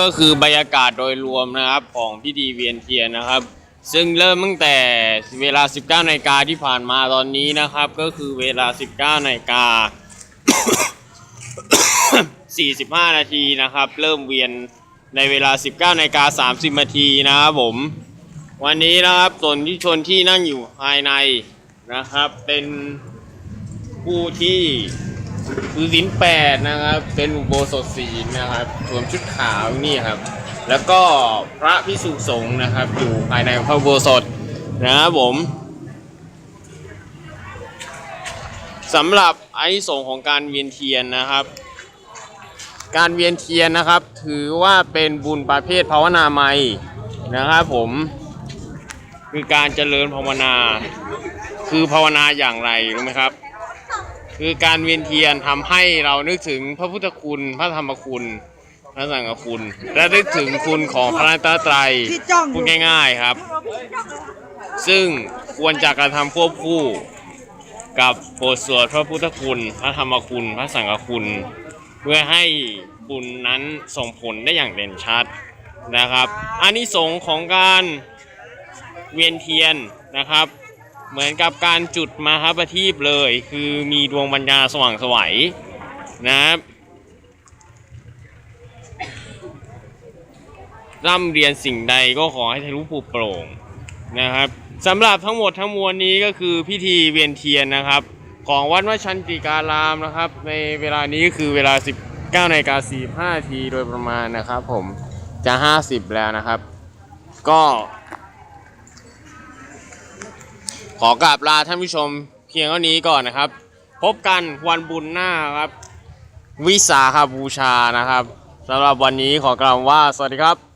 ก็คือบรรยากาศโดยรวมนะครับของพิธีเวียนเทียนนะครับ ซึ่งเริ่มตั้งแต่เวลา 19นาฬิกาที่ผ่านมาตอนนี้นะครับ ก็คือเวลา 19นาฬิกา45 นาทีนะครับ เริ่มเวียนในเวลา 19นาฬิกา30 นาทีนะครับผม วันนี้นะครับส่วนที่ชนที่นั่งอยู่ภายในนะครับ เป็นผู้ที่ คือสินแปดนะครับ เป็นอุโบสถศีลนะครับสวมชุดขาวนี่ครับ แล้วก็พระพิสุสงฆ์นะครับ อยู่ภายในพระอุโบสถนะครับผมสำหรับไอานิสงของการเวียนเทียนนะครับ การเวียนเทียนนะครับ ถือว่าเป็นบุญประเภทภาวนาไมยนะครับผมคือการเจริญภาวนา คือภาวนาอย่างไรรู้ไหมครับ คือการเวียนเทียนทำให้เรานึกถึงพระพุทธคุณ พระธรรมคุณ พระสังฆคุณ และนึกถึงคุณของพระรัตนตรัยพูดง่าย ๆครับ ซึ่งควรจะกระทำควบคู่กับบทสวดพระพุทธคุณ พระธรรมคุณ พระสังฆคุณ เพื่อให้บุญนั้นส่งผลได้อย่างเด่นชัดนะครับอานิสงส์ของการเวียนเทียนนะครับ เหมือนกับการจุดมาครับประทีปเลย คือมีดวงปัญญาสว่างสวัยนะครับร่ำเรียนสิ่งใดก็ขอให้ทะลุปลุโปร่งนะครับสำหรับทั้งหมดทั้งมวลนี้ก็คือพิธีเวียนเทียนนะครับ ของวัดวชันติการามนะครับ ในเวลานี้ก็คือเวลา 19นาฬิกา45นาทีโดยประมาณนะครับ ผมจะ 50 แล้วนะครับ ก็ ขอกราบลาท่านผู้ชมเพียงเท่านี้ก่อนนะครับ พบกันวันบุญหน้าครับ วิสาขบูชานะครับสำหรับวันนี้ขอกล่าวว่าสวัสดีครับ